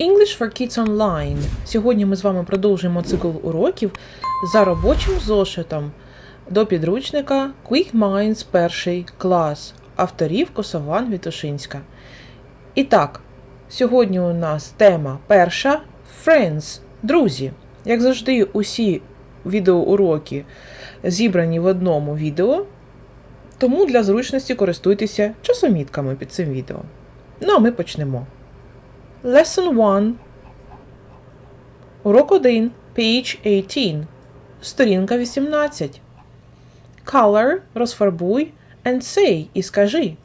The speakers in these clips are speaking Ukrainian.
English for Kids Online. Сьогодні ми з вами продовжуємо цикл уроків за робочим зошитом до підручника Quick Minds перший клас авторів Косован Вітушинська. І так, сьогодні у нас тема перша Friends, друзі. Як завжди, усі відеоуроки зібрані в одному відео, тому для зручності користуйтеся часомітками під цим відео. Ну а ми почнемо. Lesson 1. Урок 1. Page 18. Сторінка 18. Color. Розфарбуй. And say. І скажи.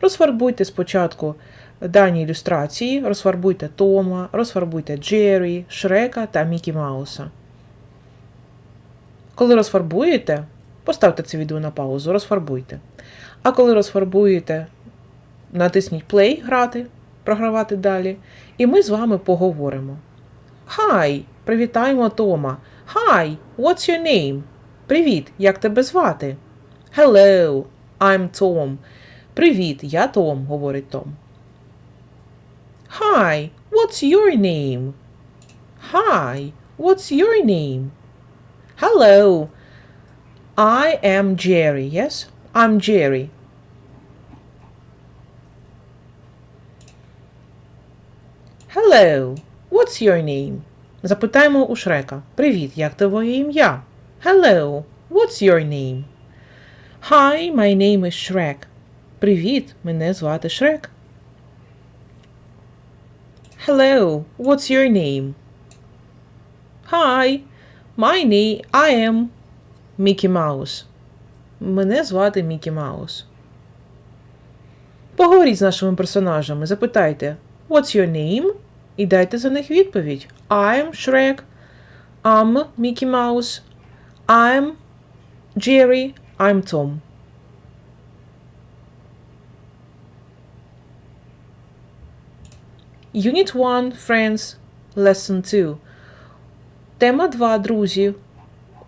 Розфарбуйте спочатку дані ілюстрації. Розфарбуйте Тома, розфарбуйте Джері, Шрека та Мікі Мауса. Коли розфарбуєте, поставте це відео на паузу, розфарбуйте. А коли розфарбуєте, натисніть play грати, програвати далі. І ми з вами поговоримо. Hi! Привітаємо Тома. Hi! What's your name? Привіт, як тебе звати? Hello, I'm Tom. Привіт, я Том, говорить Том. Hi, what's your name? Hi, what's your name? Hello, I am Jerry. Yes, I'm Jerry. Hello, what's your name? Запитаємо у Шрека. Привіт, як твоє ім'я? Hello, what's your name? Hi, my name is Shrek. Привіт, мене звати Шрек. Hello, what's your name? Hi, my name I am Mickey Mouse. Мене звати Мікі Маус. Поговоріть з нашими персонажами, запитайте What's your name? І дайте за них відповідь. I'm Shrek. I'm Mickey Mouse. I'm Jerry. I'm Tom. Unit 1 Friends Lesson 2. Тема 2, друзі.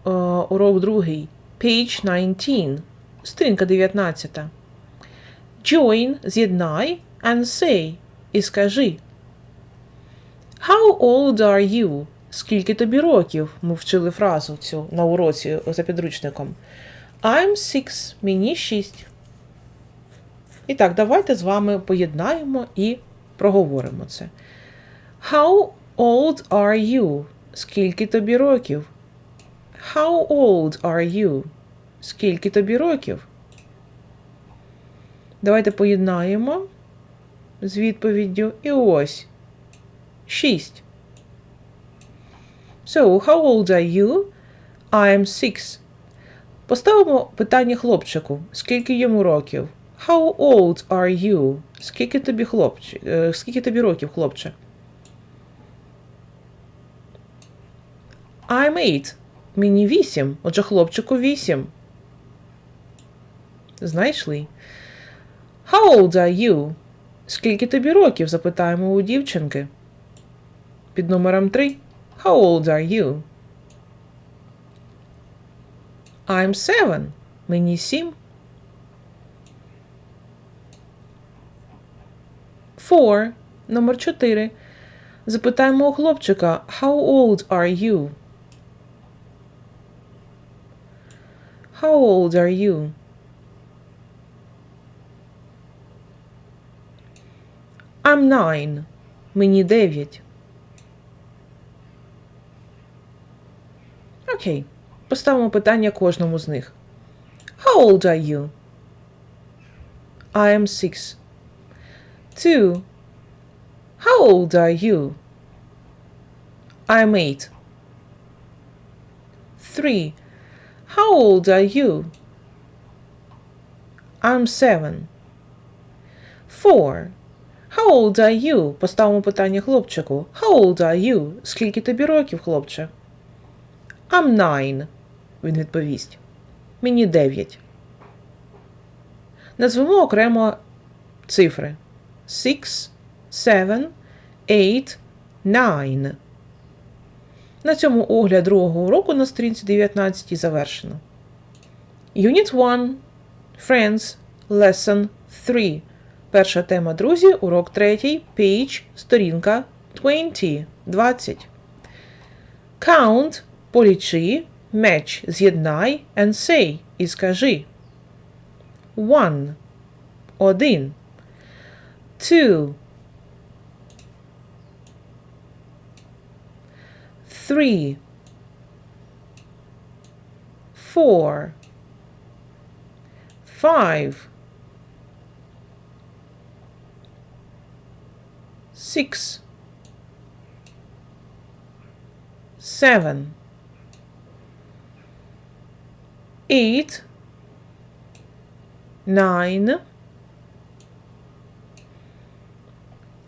Е, урок другий. Page 19. Сторінка 19. Join, з'єднай and say. І скажи. How old are you? Скільки тобі років? Ми вчили фразу цю на уроці за підручником. I'm six, мені шість. І так, давайте з вами поєднаємо і проговоримо це. How old are you? Скільки тобі років? How old are you? Скільки тобі років? Давайте поєднаємо з відповіддю. І ось. Шість. So, how old are you? I am six. Поставимо питання хлопчику. Скільки йому років? How old are you? Скільки тобі хлопче? Скільки тобі років, хлопче? I'm eight. Мені вісім. Отже, хлопчику вісім. Знайшли. How old are you? Скільки тобі років? запитаємо у дівчинки. Під номером 3. How old are you? I'm seven. Мені сім. Four. Номер 4. Запитаємо у хлопчика. How old are you? How old are you? I'm nine. Мені дев'ять. Окей. Поставимо питання кожному з них. How old are you? I am six. Two. How old are you? I am eight. Three. How old are you? I'm seven. Four. How old are you? Поставимо питання хлопчику. How old are you? Скільки тобі років, хлопче? I'm nine. Він відповість. Мені дев'ять. Назвемо окремо цифри. Six, seven, eight, nine. На цьому огляд другого уроку на сторінці 19 завершено. Unit 1. Friends. Lesson 3. Перша тема, друзі, урок третій, page, сторінка 20 – 20. Count – полічи, match – з'єднай, and say – і скажи. One – один. Two – three, four, five, six, seven, Eight, nine,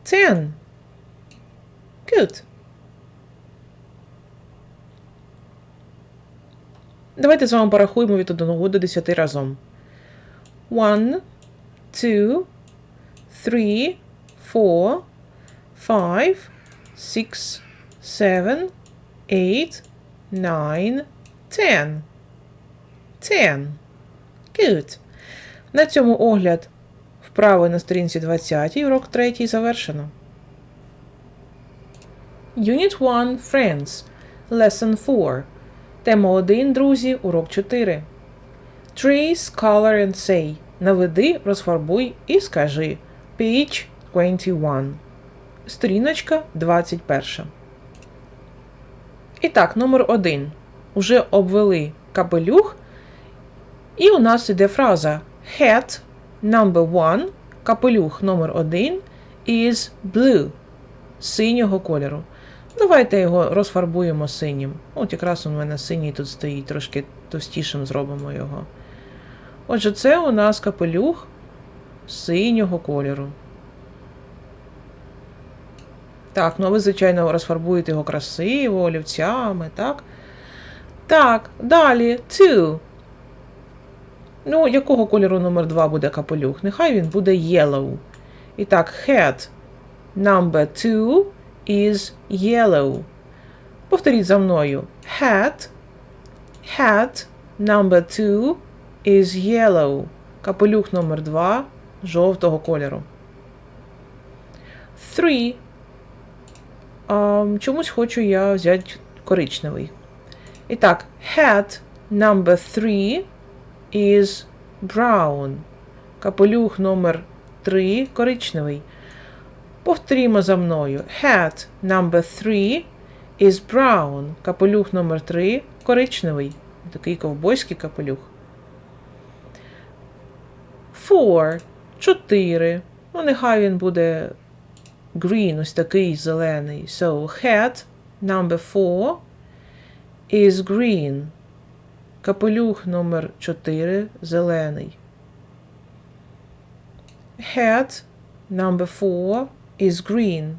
ten. Good. Давайте з вами порахуємо від 1 до 10 разом. 1, 2, 3, 4, 5, 6, 7, 8, 9, 10. 10. Good. На цьому огляд вправи на сторінці 20, урок 3 завершено. Unit 1 Friends. Lesson 4. Тема 1, друзі, урок 4. Trace, color and say. Наведи, розфарбуй і скажи. Page 21. Сторіночка 21. І так, номер 1. Уже обвели капелюх. І у нас іде фраза Hat number 1. Капелюх номер 1 is blue. Синього кольору. Давайте його розфарбуємо синім. От якраз у мене синій тут стоїть, трошки товстішим зробимо його. Отже, це у нас капелюх синього кольору. Так, ну а ви, звичайно, розфарбуєте його красиво, олівцями, так? Так, далі. Two. Ну, якого кольору номер 2 буде капелюх? Нехай він буде yellow. І так, head number 2 is yellow. Повторіть за мною. Hat. Hat number 2 is yellow. Капелюх номер 2 жовтого кольору. Three. Um, чомусь хочу я взяти коричневий. І так, hat number 3 is brown. Капелюх номер 3 коричневий. Повторімо за мною. Hat number 3 is brown. Капелюх номер 3 коричневий. Такий ковбойський капелюх. Four. Чотири. Ну, нехай він буде green, ось такий зелений. So, hat number 4 is green. Капелюх номер 4 зелений. Hat number 4 is green.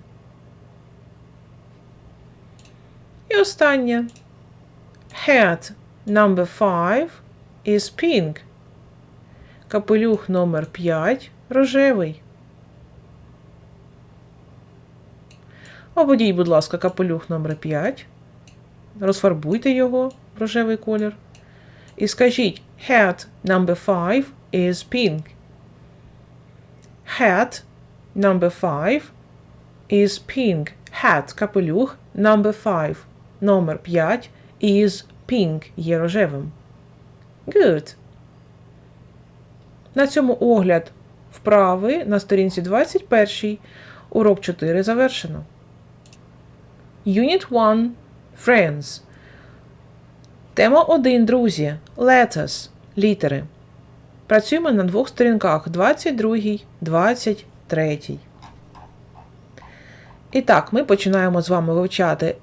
І останнє. Hat number 5 is pink. Капелюх номер 5 рожевий. Обведіть, будь ласка, капелюх номер 5. Розфарбуйте його в рожевий колір. І скажіть hat number 5 is pink. Hat number 5 is pink. Hat капелюх number 5. Номер 5 is pink є рожевим. Good. На цьому огляд вправи на сторінці 21. Урок 4 завершено. Unit 1 Friends. Тема 1, друзі. Letters. Літери. Працюємо на двох сторінках 22, 23. І так, ми починаємо з вами вивчати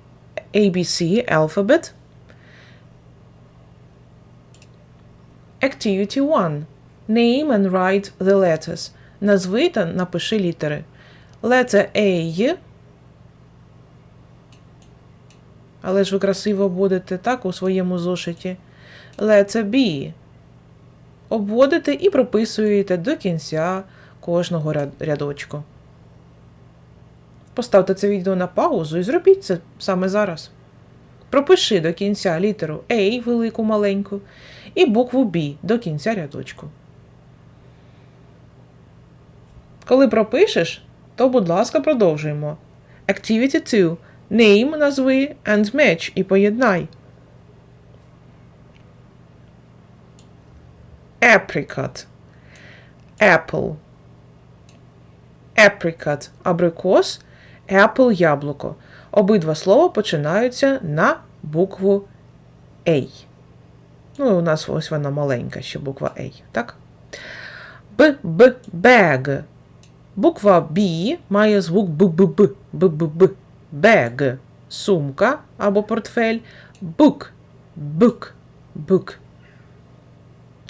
ABC Alphabet. Activity 1. Name and write the letters. Назви та напиши літери. Letter A. Але ж ви красиво будете так у своєму зошиті. Letter B. Обводите і прописуєте до кінця кожного рядочку. Поставте це відео на паузу і зробіть це саме зараз. Пропиши до кінця літеру A, велику маленьку, і букву B до кінця рядочку. Коли пропишеш, то, будь ласка, продовжуємо. Activity 2. Name назви and match і поєднай. Apricot. Apple. Apricot – абрикос, apple – яблуко. Обидва слова починаються на букву A. Ну, у нас ось вона маленька ще буква A, так? Б, Б, bag. Буква B має звук Б, Б, Б, Б, Б, Б. Bag – сумка або портфель. Book – book, book.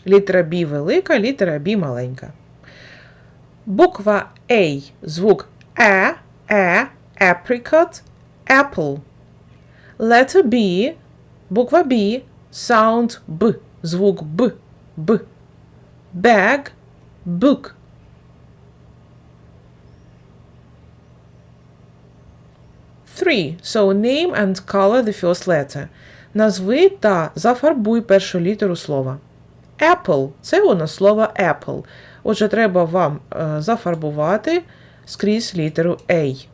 Літера B велика, літера B маленька. Буква A – звук Е, Е, apricot, apple. Letter B – буква B – sound Б, звук Б, Б. Bag – book. Three. So name and color the first letter. Назви та зафарбуй першу літеру слова. Apple – це у нас слово apple. Отже, треба вам е, зафарбувати скрізь літеру A.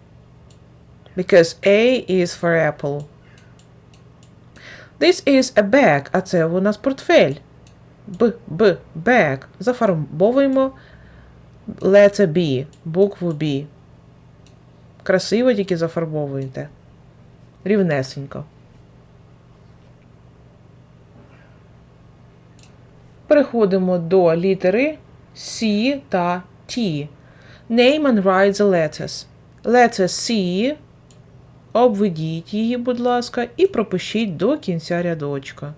Because A is for apple. This is a bag, а це у нас портфель. Б, Б, bag. Зафарбовуємо letter B, букву B. Красиво тільки зафарбовуєте. Рівнесенько. Переходимо до літери C та T. Name and write the letters. Letter C. Обведіть її, будь ласка, і пропишіть до кінця рядочка.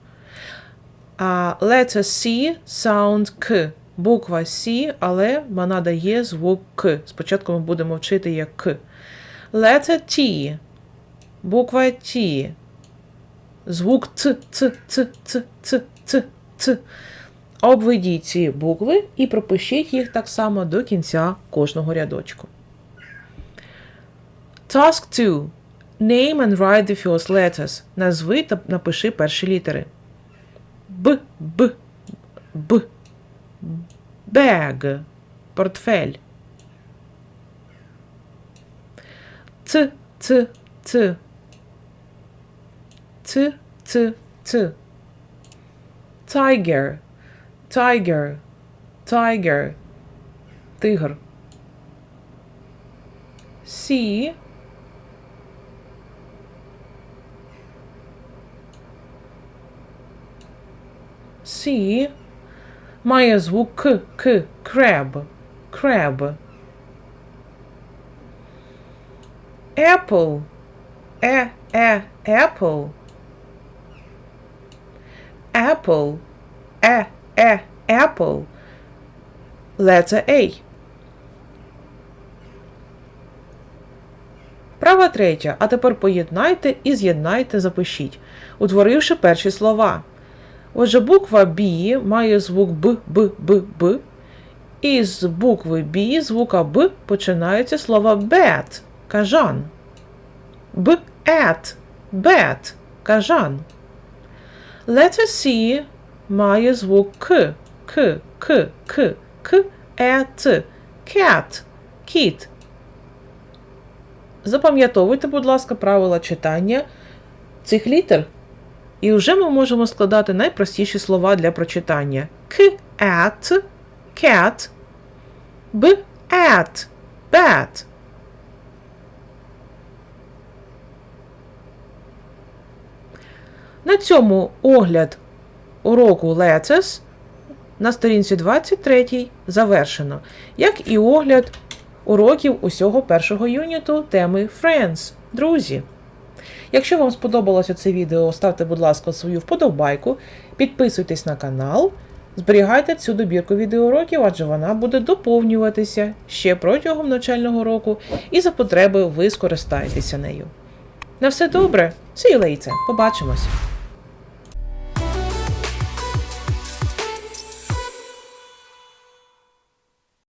А letter C sound К. Буква C, але вона дає звук К. Спочатку ми будемо вчити як К. Letter T. Буква T. Звук Ц, Ц, Ц, Ц, Ц, Ц, Ц. Обведіть ці букви і пропишіть їх так само до кінця кожного рядочку. Task 2. Name and write the first letters. Назви та напиши перші літери. Б, Б, Б. Bag. Портфель. Ц, Ц, Ц. Ц, Ц, Ц. Tiger. Tiger. Tiger. Тигр. Сі. Сі. Має звук К, К, crab. Crab. Apple. Е, е, apple. Apple. Е, е, apple. Letter A. Права третя. А тепер поєднайте і з'єднайте, запишіть, утворивши перші слова. Отже, буква B має звук Б, Б, Б, Б. І з букви B, звука Б, починається слово bat – кажан. Б, at, bat – кажан. Letter C має звук К, К, К, К, К, Е, Т, cat, кіт. Запам'ятовуйте, будь ласка, правила читання цих літер. І вже ми можемо складати найпростіші слова для прочитання. К, at, cat, б, at, На цьому огляд уроку Letters на сторінці 23 завершено, як і огляд уроків усього першого юніту теми Friends – друзі. Якщо вам сподобалося це відео, ставте, будь ласка, свою вподобайку, підписуйтесь на канал, зберігайте цю добірку відеоуроків, адже вона буде доповнюватися ще протягом навчального року, і за потреби ви скористаєтеся нею. На все добре, See you later. Побачимось!